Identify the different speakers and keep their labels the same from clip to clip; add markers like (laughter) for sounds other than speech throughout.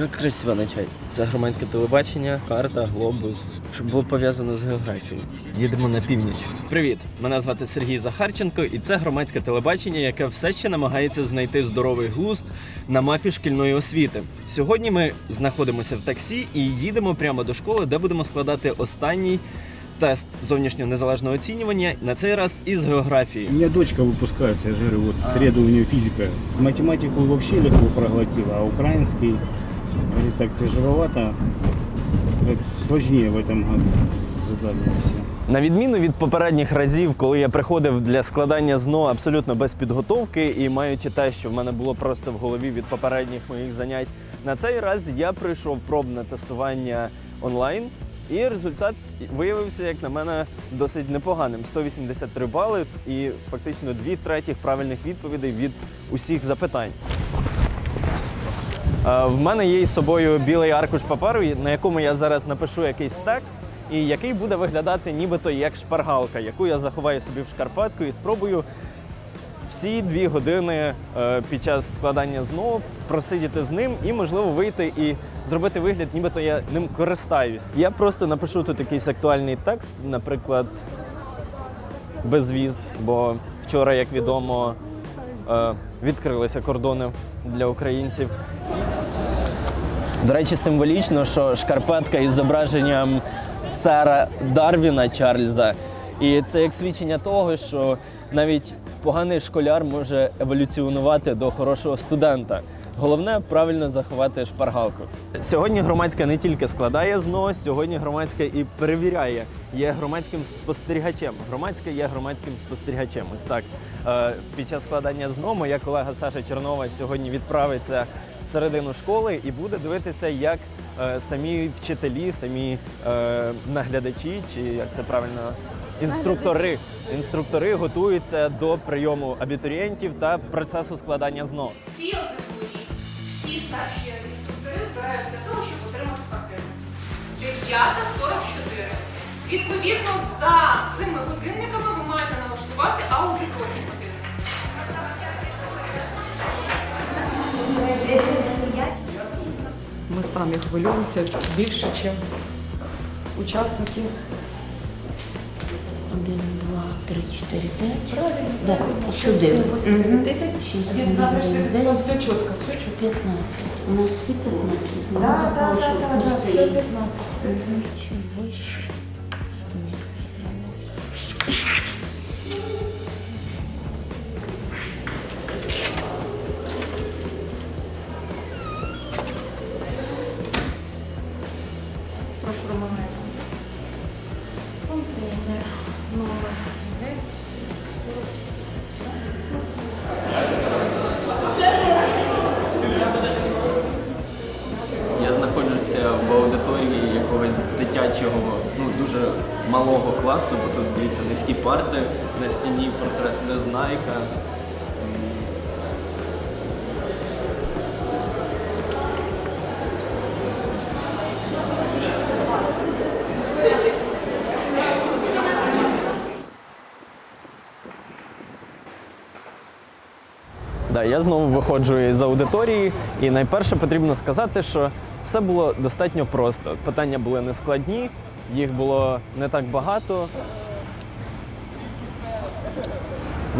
Speaker 1: Як красиво начать. Це громадське телебачення, карта, глобус, щоб було пов'язано з географією. Їдемо на північ. Привіт! Мене звати Сергій Захарченко, і це громадське телебачення, яке все ще намагається знайти здоровий глузд на мапі шкільної освіти. Сьогодні ми знаходимося в таксі і їдемо прямо до школи, де будемо складати останній тест зовнішнього незалежного оцінювання. На цей раз із географії.
Speaker 2: У меня дочка выпускается, я же говорю, вот в среду у нее физика. Математику вообще легко проглотила, а украинский, говорит, так тяжеловато, так сложнее в этом году задания все.
Speaker 1: На відміну від попередніх разів, коли я приходив для складання ЗНО абсолютно без підготовки і маючи те, що в мене було просто в голові від попередніх моїх занять, на цей раз я пройшов пробне тестування онлайн. І результат виявився, як на мене, досить непоганим. 183 бали і фактично дві третіх правильних відповідей від усіх запитань. Е, В мене є із собою білий аркуш паперу, на якому я зараз напишу якийсь текст, і який буде виглядати нібито як шпаргалка, яку я заховаю собі в шкарпетку і спробую всі дві години е, під час складання ЗНО просидіти з ним і, можливо, вийти і зробити вигляд, нібито я ним користаюсь. Я просто напишу тут якийсь актуальний текст, наприклад, безвіз, бо вчора, як відомо, е, відкрилися кордони для українців. До речі, символічно, що шкарпетка із зображенням сера Дарвіна Чарльза. І це як свідчення того, що навіть поганий школяр може еволюціонувати до хорошого студента. Головне правильно заховати шпаргалку. Сьогодні громадська не тільки складає ЗНО, сьогодні громадська і перевіряє, є громадським спостерігачем. Громадська є громадським спостерігачем. Ось так. Е, Під час складання ЗНО моя колега Саша Чернова сьогодні відправиться всередину школи і буде дивитися, як е, самі вчителі, самі е, наглядачі, чи як це правильно, інструктори, інструктори готуються до прийому абітурієнтів та процесу складання ЗНО.
Speaker 3: Ці аудиторії всі старші інструктори збираються для того, щоб отримати квартиру. 9.44. Відповідно, за цими годинниками ви маєте налаштувати аудиторію.
Speaker 4: ми самі хвилюємося більше, ніж учасники.
Speaker 5: Один, два, три, чотири, п'ять. Правильно, Да, правильно. сюди. 10, 10, Шість, сім, вісім,
Speaker 4: Все чітко, все чітко.
Speaker 5: п'ятнадцять. У нас всі п'ятнадцять.
Speaker 6: Да,
Speaker 5: ну,
Speaker 6: да, да, да, все 15, все
Speaker 5: 15.
Speaker 4: Прошу Романа.
Speaker 6: Контейнер. Нове.
Speaker 1: Я знаходжуся в аудиторії якогось дитячого, ну дуже малого класу, бо тут дивіться низькі парти, на стіні портрет Незнайка. Да, я знову виходжу із аудиторії, і найперше потрібно сказати, що все було достатньо просто. Питання були не складні, їх було не так багато.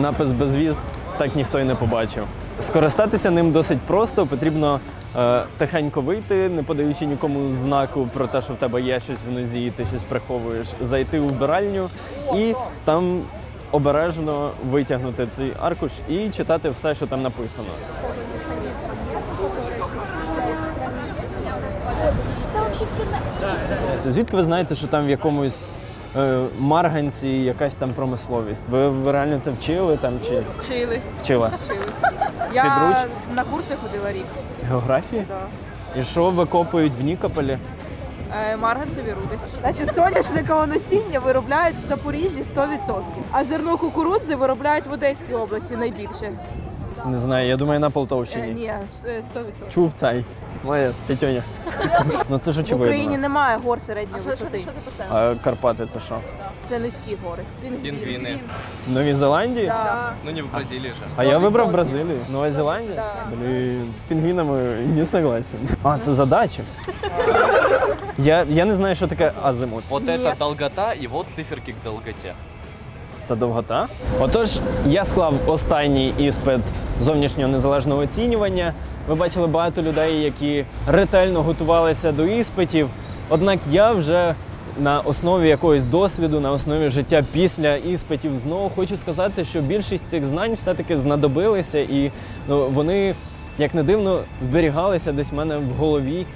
Speaker 1: Напис безвіз так ніхто й не побачив. Скористатися ним досить просто. Потрібно е, тихенько вийти, не подаючи нікому знаку про те, що в тебе є щось в нозі, ти щось приховуєш, зайти у вбиральню і там обережно витягнути цей аркуш і читати все, що там написано. Звідки ви знаєте, що там в якомусь е, марганці якась там промисловість? Ви, ви реально це вчили там чи
Speaker 7: Вчили.
Speaker 1: вчила?
Speaker 7: Я
Speaker 1: Підруч?
Speaker 7: на курси ходила рік.
Speaker 1: Географії?
Speaker 7: Да.
Speaker 1: І що викопують в Нікополі?
Speaker 7: Е, марганцеві руди.
Speaker 8: Значить, соняшникове насіння виробляють в Запоріжжі 100%, а зерно кукурудзи виробляють в Одеській області найбільше.
Speaker 1: Не знаю, я думаю, на
Speaker 8: Е,
Speaker 1: Полтовщині.
Speaker 8: ні, е, 100%.
Speaker 1: Чув цей. Моє п'ятьоня. ну це ж
Speaker 8: В
Speaker 1: очевидно.
Speaker 8: Україні немає гор середньої висоти.
Speaker 1: А Карпати це що?
Speaker 8: Це низькі гори.
Speaker 9: Пингвины.
Speaker 1: В Новій Зеландії?
Speaker 8: Да.
Speaker 9: Ну не в Бразилии же.
Speaker 1: А я вибрав Бразилію. Нова Зеландія?
Speaker 8: Да.
Speaker 1: Блін, з пінгвінами не согласен. А, це задача. (laughs) Я, я не знаю, що таке азимут.
Speaker 9: Вот это долгота и вот циферки к долготе.
Speaker 1: Це довгота. Отож, я склав останній іспит зовнішнього незалежного оцінювання. Ви бачили багато людей, які ретельно готувалися до іспитів. Однак я вже на основі якогось досвіду, на основі життя після іспитів знову хочу сказати, що більшість цих знань все-таки знадобилися, і ну, вони, як не дивно, зберігалися десь в мене в голові.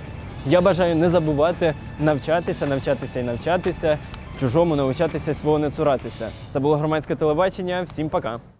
Speaker 1: Я бажаю не забувати навчатися, навчатися і навчатися, чужому навчатися, свого не цуратися. Це було громадське телебачення. Всім пока.